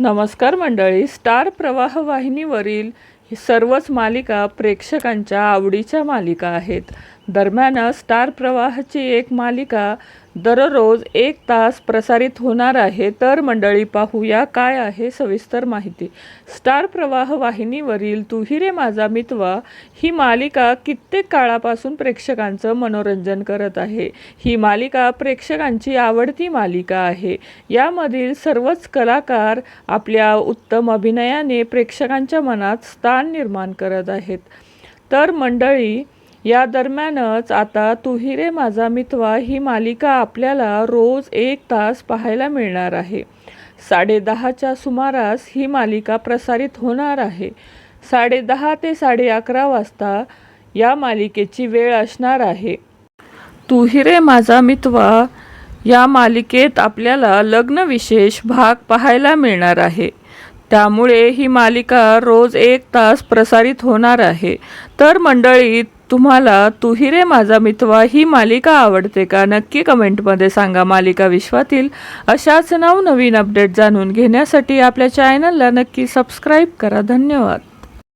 नमस्कार मंडळी. स्टार प्रवाह वाहिनीवरील ही सर्वच मालिका प्रेक्षकांच्या आवडीच्या मालिका आहेत. दरम्यान स्टार प्रवाहाची एक मालिका दररोज एक तास प्रसारित होणार आहे तर मंडळी पाहूया काय आहे सविस्तर माहिती. स्टार प्रवाह वाहिनीवरील तुहिरे माझा मितवा ही मालिका कित्येक काळापासून प्रेक्षकांचं मनोरंजन करत आहे. ही मालिका प्रेक्षकांची आवडती मालिका आहे. यामधील सर्वच कलाकार आपल्या उत्तम अभिनयाने प्रेक्षकांच्या मनात स्थान निर्माण करत आहेत. तर मंडळी या दरम्यानच आता तू रे माझा मितवा ही मालिका आपल्याला रोज एक तास पाहायला मिळणार आहे. साडेदहाच्या सुमारास ही मालिका प्रसारित होणार आहे. साडेदहा ते साडे अकरा वाजता या मालिकेची वेळ असणार आहे. तू रे माझा मितवा या मालिकेत आपल्याला लग्नविशेष भाग पाहायला मिळणार आहे. त्यामुळे ही मालिका रोज एक तास प्रसारित होणार आहे. तर मंडळीत तुम्हाला तू ही रे माझा मितवा ही मालिका आवडते का? नक्की कमेंटमध्ये सांगा. मालिका विश्वातील अशाच नवनवीन अपडेट जाणून घेण्यासाठी आपल्या चॅनलला नक्की सबस्क्राईब करा. धन्यवाद.